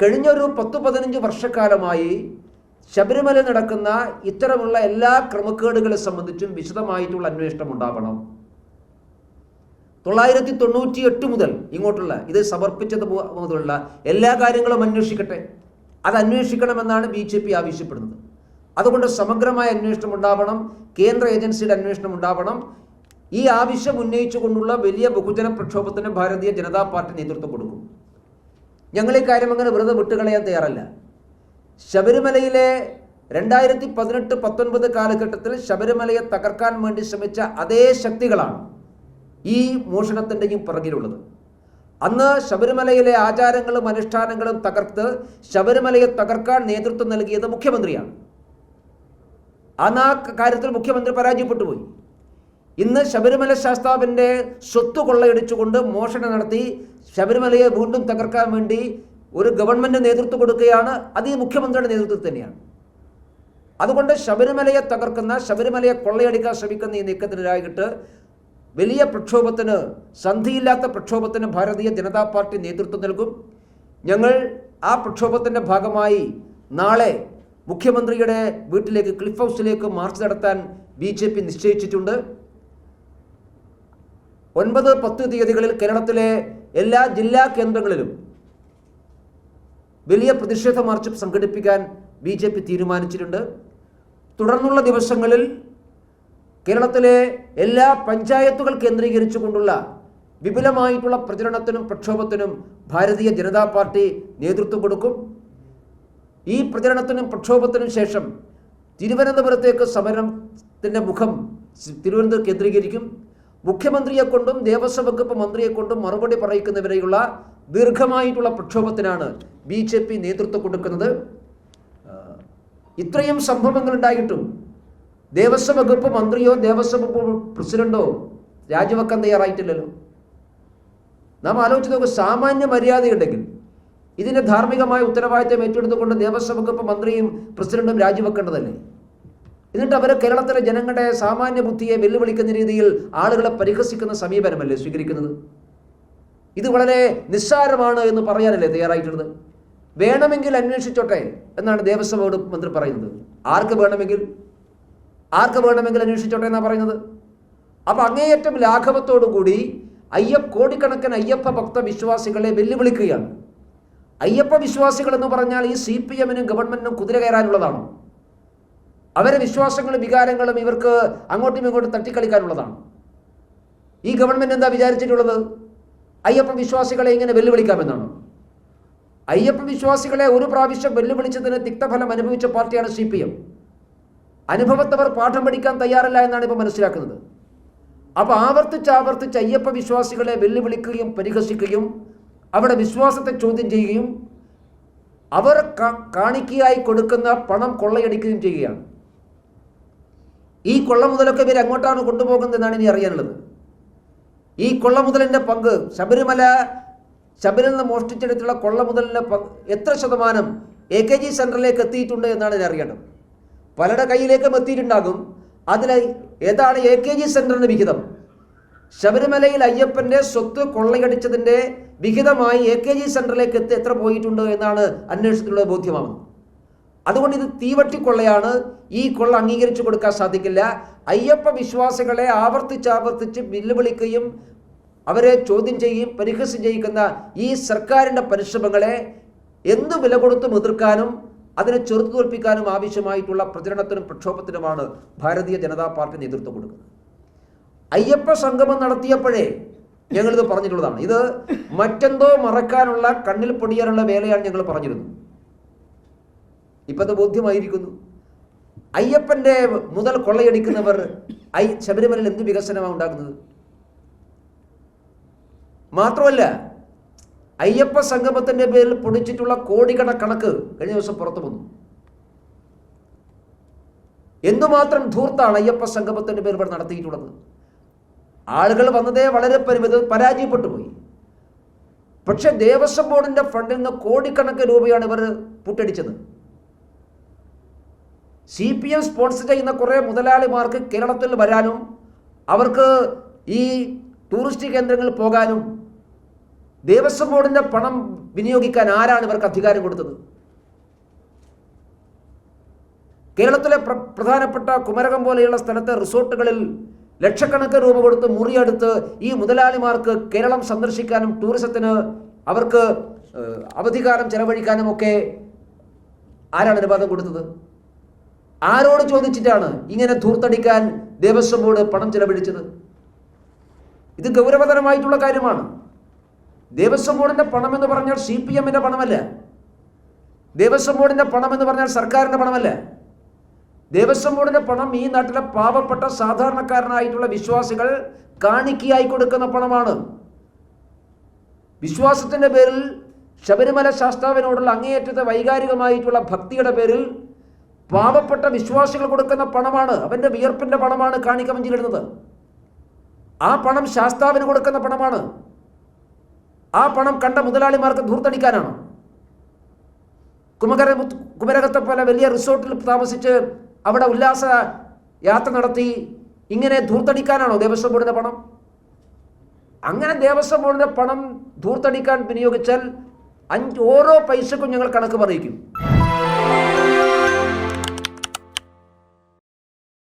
കഴിഞ്ഞൊരു പത്ത് പതിനഞ്ച് വർഷക്കാലമായി ശബരിമല നടക്കുന്ന ഇത്തരമുള്ള എല്ലാ ക്രമക്കേടുകളെ സംബന്ധിച്ചും വിശദമായിട്ടുള്ള അന്വേഷണം ഉണ്ടാവണം. തൊള്ളായിരത്തി തൊണ്ണൂറ്റി എട്ട് മുതൽ ഇങ്ങോട്ടുള്ള ഇത് സമർപ്പിച്ചത് മുതലുള്ള എല്ലാ കാര്യങ്ങളും അന്വേഷിക്കട്ടെ. അത് അന്വേഷിക്കണമെന്നാണ് ബി ജെ പി ആവശ്യപ്പെടുന്നത്. അതുകൊണ്ട് സമഗ്രമായ അന്വേഷണം ഉണ്ടാവണം കേന്ദ്ര ഏജൻസിയുടെ അന്വേഷണം ഉണ്ടാവണം. ഈ ആവശ്യം ഉന്നയിച്ചുകൊണ്ടുള്ള വലിയ ബഹുജന പ്രക്ഷോഭത്തിന് ഭാരതീയ ജനതാ പാർട്ടി നേതൃത്വം കൊടുക്കും. ഞങ്ങൾ ഈ കാര്യം അങ്ങനെ വെറുതെ വിട്ടുകളയാൻ തയ്യാറല്ല. ശബരിമലയിലെ രണ്ടായിരത്തി പതിനെട്ട് പത്തൊൻപത് കാലഘട്ടത്തിൽ ശബരിമലയെ തകർക്കാൻ വേണ്ടി ശ്രമിച്ച അതേ ശക്തികളാണ് ഈ മോഷണത്തിന്റെയും പിറകിലുള്ളത്. അന്ന് ശബരിമലയിലെ ആചാരങ്ങളും അനുഷ്ഠാനങ്ങളും തകർത്ത് ശബരിമലയെ തകർക്കാൻ നേതൃത്വം നൽകിയത് മുഖ്യമന്ത്രിയാണ്. അന്ന് ആ കാര്യത്തിൽ മുഖ്യമന്ത്രി പരാജയപ്പെട്ടു പോയി ഇന്ന് ശബരിമല ശാസ്താവിന്റെ സ്വത്ത് കൊള്ളയടിച്ചുകൊണ്ട് മോഷണം നടത്തി ശബരിമലയെ വീണ്ടും തകർക്കാൻ വേണ്ടി ഒരു ഗവൺമെന്റ് നേതൃത്വം കൊടുക്കുകയാണ്. അത് ഈ മുഖ്യമന്ത്രിയുടെ നേതൃത്വത്തിൽ തന്നെയാണ്. അതുകൊണ്ട് ശബരിമലയെ തകർക്കുന്ന ശബരിമലയെ കൊള്ളയടിക്കാൻ ശ്രമിക്കുന്ന ഈ നീക്കത്തിനെതിരായിട്ട് വലിയ പ്രക്ഷോഭത്തിന് സന്ധിയില്ലാത്ത പ്രക്ഷോഭത്തിന് ഭാരതീയ ജനതാ പാർട്ടി നേതൃത്വം നൽകും. ഞങ്ങൾ ആ പ്രക്ഷോഭത്തിന്റെ ഭാഗമായി നാളെ മുഖ്യമന്ത്രിയുടെ വീട്ടിലേക്ക് ക്ലിഫ് ഹൗസിലേക്ക് മാർച്ച് നടത്താൻ ബി ജെ പി നിശ്ചയിച്ചിട്ടുണ്ട്. ഒൻപത് പത്ത് തീയതികളിൽ കേരളത്തിലെ എല്ലാ ജില്ലാ കേന്ദ്രങ്ങളിലും വലിയ പ്രതിഷേധ മാർച്ച് സംഘടിപ്പിക്കാൻ ബി ജെ പി തീരുമാനിച്ചിട്ടുണ്ട്. തുടർന്നുള്ള ദിവസങ്ങളിൽ കേരളത്തിലെ എല്ലാ പഞ്ചായത്തുകൾ കേന്ദ്രീകരിച്ചുകൊണ്ടുള്ള വിപുലമായിട്ടുള്ള പ്രചരണത്തിനും പ്രക്ഷോഭത്തിനും ഭാരതീയ ജനതാ പാർട്ടി നേതൃത്വം കൊടുക്കും. ഈ പ്രചരണത്തിനും പ്രക്ഷോഭത്തിനും ശേഷം തിരുവനന്തപുരത്തേക്ക് സമരത്തിന്റെ മുഖം തിരുവനന്തപുരം കേന്ദ്രീകരിക്കും. മുഖ്യമന്ത്രിയെ കൊണ്ടും ദേവസ്വം വകുപ്പ് മന്ത്രിയെ കൊണ്ടും മറുപടി പറയിക്കുന്നവരെയുള്ള ദീർഘമായിട്ടുള്ള പ്രക്ഷോഭത്തിനാണ് ബി ജെ പി നേതൃത്വം കൊടുക്കുന്നത്. ഇത്രയും സംഭവങ്ങൾ ഉണ്ടായിട്ടും ദേവസ്വം വകുപ്പ് മന്ത്രിയോ ദേവസ്വം വകുപ്പ് പ്രസിഡന്റോ രാജിവെക്കാൻ തയ്യാറായിട്ടില്ലല്ലോ. നാം ആലോചിച്ച് നോക്കുക സാമാന്യ മര്യാദയുണ്ടെങ്കിൽ ഇതിന്റെ ധാർമ്മികമായ ഉത്തരവാദിത്തം ഏറ്റെടുത്തുകൊണ്ട് ദേവസ്വം വകുപ്പ് മന്ത്രിയും പ്രസിഡന്റും രാജിവെക്കേണ്ടതല്ലേ? എന്നിട്ട് അവർ കേരളത്തിലെ ജനങ്ങളുടെ സാമാന്യ ബുദ്ധിയെ വെല്ലുവിളിക്കുന്ന രീതിയിൽ ആളുകളെ പരിഹസിക്കുന്ന സമീപനമല്ലേ സ്വീകരിക്കുന്നത്? ഇത് വളരെ നിസ്സാരമാണ് എന്ന് പറയാനല്ലേ തയ്യാറായിട്ടുള്ളത് വേണമെങ്കിൽ അന്വേഷിച്ചോട്ടെ എന്നാണ് ദേവസ്വം ബോർഡ് മന്ത്രി പറയുന്നത്. ആർക്ക് വേണമെങ്കിൽ? ആർക്ക് വേണമെങ്കിൽ അന്വേഷിച്ചോട്ടെ എന്നാണ് പറയുന്നത്? അപ്പം അങ്ങേയറ്റം ലാഘവത്തോടു കൂടി അയ്യ കോടിക്കണക്കിന് അയ്യപ്പ ഭക്ത വിശ്വാസികളെ വെല്ലുവിളിക്കുകയാണ്. അയ്യപ്പ വിശ്വാസികൾ എന്ന് പറഞ്ഞാൽ ഈ സി പി എമ്മിനും ഗവൺമെന്റിനും കുതിര കയറാനുള്ളതാണോ. അവരെ വിശ്വാസങ്ങളും വികാരങ്ങളും ഇവർക്ക് അങ്ങോട്ടും ഇങ്ങോട്ടും തട്ടിക്കളിക്കാനുള്ളതാണ്. ഈ ഗവൺമെന്റ് എന്താ വിചാരിച്ചിട്ടുള്ളത്? അയ്യപ്പ വിശ്വാസികളെ ഇങ്ങനെ വെല്ലുവിളിക്കാമെന്നാണ്. അയ്യപ്പ വിശ്വാസികളെ ഒരു പ്രാവശ്യം വെല്ലുവിളിച്ചതിന് തിക്തഫലം അനുഭവിച്ച പാർട്ടിയാണ് സി പി എം. അനുഭവത്തവർ പാഠം പഠിക്കാൻ തയ്യാറല്ല എന്നാണ് ഇപ്പോൾ മനസ്സിലാക്കുന്നത്. അപ്പോൾ ആവർത്തിച്ച് ആവർത്തിച്ച് അയ്യപ്പ വിശ്വാസികളെ വെല്ലുവിളിക്കുകയും പരിഹസിക്കുകയും അവരുടെ വിശ്വാസത്തെ ചോദ്യം ചെയ്യുകയും അവർ കാണിക്കയായി കൊടുക്കുന്ന പണം കൊള്ളയടിക്കുകയും ചെയ്യുകയാണ്. ഈ കൊള്ള മുതലൊക്കെ ഇവർ എങ്ങോട്ടാണ് കൊണ്ടുപോകുന്നത് എന്നാണ് ഇനി അറിയാനുള്ളത്. ഈ കൊള്ള മുതലിന്റെ പങ്ക് ശബരിമല ശബരിൽ നിന്ന് മോഷ്ടിച്ചെടുത്തുള്ള കൊള്ള മുതലിന്റെ പങ്ക് എത്ര ശതമാനം എ കെ ജി സെന്ററിലേക്ക് എത്തിയിട്ടുണ്ട് എന്നാണ് ഇനി അറിയേണ്ടത്. പലരുടെ കയ്യിലേക്കും എത്തിയിട്ടുണ്ടാകും. അതിൽ ഏതാണ് എ കെ ജി സെന്ററിന് വിഹിതം? ശബരിമലയിൽ അയ്യപ്പന്റെ സ്വത്ത് കൊള്ളയടിച്ചതിന്റെ വിഹിതമായി എ കെ ജി സെന്ററിലേക്ക് എത്തി എത്ര പോയിട്ടുണ്ട് എന്നാണ് അന്വേഷണത്തിലൂടെ ബോധ്യമാകുന്നത് അതുകൊണ്ട് ഇത് തീവട്ടിക്കൊള്ളയാണ്. ഈ കൊള്ള അംഗീകരിച്ചു കൊടുക്കാൻ സാധിക്കില്ല. അയ്യപ്പ വിശ്വാസികളെ ആവർത്തിച്ചാവർത്തിച്ച് ആവർത്തിച്ച് വെല്ലുവിളിക്കുകയും അവരെ ചോദ്യം ചെയ്യുകയും പരിഹസം ചെയ്യിക്കുന്ന ഈ സർക്കാരിന്റെ പരിശ്രമങ്ങളെ എന്ത് വില കൊടുത്തും എതിർക്കാനും അതിനെ ചെറുത്തു തോൽപ്പിക്കാനും ആവശ്യമായിട്ടുള്ള പ്രചരണത്തിനും പ്രക്ഷോഭത്തിനുമാണ് ഭാരതീയ ജനതാ പാർട്ടി നേതൃത്വം കൊടുക്കുന്നത്. അയ്യപ്പ സംഗമം നടത്തിയപ്പോഴേ ഞങ്ങളിത് പറഞ്ഞിട്ടുള്ളതാണ്. ഇത് മറ്റെന്തോ മറക്കാനുള്ള കണ്ണിൽ പൊടിയാനുള്ള വേലയാണ് ഞങ്ങൾ പറഞ്ഞിരുന്നത്. ഇപ്പം അത് ബോധ്യമായിരിക്കുന്നു. അയ്യപ്പന്റെ മുതൽ കൊള്ളയടിക്കുന്നവർ ഐ ശബരിമലയിൽ എന്ത് വികസനമാണ് ഉണ്ടാക്കുന്നത് മാത്രമല്ല അയ്യപ്പ സംഗമത്തിന്റെ പേരിൽ പൊടിച്ചിട്ടുള്ള കോടികളുടെ കണക്ക് കഴിഞ്ഞ ദിവസം പുറത്തു വന്നു. എന്തുമാത്രം ധൂർത്താണ് അയ്യപ്പ സംഗമത്തിന്റെ പേരിൽ ഇവിടെ നടത്തിയിട്ടുള്ളത്? ആളുകൾ വന്നതേ വളരെ പരിമിത പരാജയപ്പെട്ടു പോയി. പക്ഷെ ദേവസ്വം ബോർഡിന്റെ ഫണ്ടിൽ നിന്ന് കോടിക്കണക്കിന് രൂപയാണ് ഇവർ പുട്ടടിച്ചത്. സി പി എം സ്പോൺസർ ചെയ്യുന്ന കുറേ മുതലാളിമാർക്ക് കേരളത്തിൽ വരാനും അവർക്ക് ഈ ടൂറിസ്റ്റ് കേന്ദ്രങ്ങളിൽ പോകാനും ദേവസ്വം ബോർഡിന്റെ പണം വിനിയോഗിക്കാൻ ആരാണ് ഇവർക്ക് അധികാരം കൊടുത്തത്? കേരളത്തിലെ പ്ര പ്രധാനപ്പെട്ട കുമരകം പോലെയുള്ള സ്ഥലത്തെ റിസോർട്ടുകളിൽ ലക്ഷക്കണക്കിന് രൂപ കൊടുത്ത് മുറിയെടുത്ത് ഈ മുതലാളിമാർക്ക് കേരളം സന്ദർശിക്കാനും ടൂറിസത്തിന് അവർക്ക് അവധികാലം ചെലവഴിക്കാനും ഒക്കെ ആരാണ് അനുവാദം കൊടുത്തത്? ആരോട് ചോദിച്ചിട്ടാണ് ഇങ്ങനെ ധൂർത്തടിക്കാൻ ദേവസ്വം ബോർഡ് പണം ചെലവഴിച്ചത്? ഇത് ഗൗരവതരമായിട്ടുള്ള കാര്യമാണ്. ദേവസ്വം ബോർഡിന്റെ പണം എന്ന് പറഞ്ഞാൽ സി പി എമ്മിന്റെ പണമല്ല. ദേവസ്വം ബോർഡിന്റെ പണം എന്ന് പറഞ്ഞാൽ സർക്കാരിന്റെ പണമല്ല. ദേവസ്വം ബോർഡിന്റെ പണം ഈ നാട്ടിലെ പാവപ്പെട്ട സാധാരണക്കാരനായിട്ടുള്ള വിശ്വാസികൾ കാണിക്കയായി കൊടുക്കുന്ന പണമാണ്. വിശ്വാസത്തിന്റെ പേരിൽ ശബരിമല ശാസ്താവിനോടുള്ള അങ്ങേയറ്റത്തെ വൈകാരികമായിട്ടുള്ള ഭക്തിയുടെ പേരിൽ പാവപ്പെട്ട വിശ്വാസികൾ കൊടുക്കുന്ന പണമാണ് അവന്റെ വിയർപ്പിന്റെ പണമാണ് കാണിക്ക ആ പണം ശാസ്താവിന് കൊടുക്കുന്ന പണമാണ്. ആ പണം കണ്ട മുതലാളിമാർക്ക് ധൂർത്തടിക്കാനാണ്. കുമകര കുമരകത്തെ പോലെ വലിയ റിസോർട്ടിൽ താമസിച്ച് അവിടെ ഉല്ലാസ യാത്ര നടത്തി ഇങ്ങനെ ധൂർത്തടിക്കാനാണോ ദേവസ്വം ബോർഡിന്റെ പണം? അങ്ങനെ ദേവസ്വം ബോർഡിന്റെ പണം ധൂർത്തടിക്കാൻ വിനിയോഗിച്ചാൽ അഞ്ച് ഓരോ പൈസക്കും ഞങ്ങൾ കണക്ക് പറയിക്കും.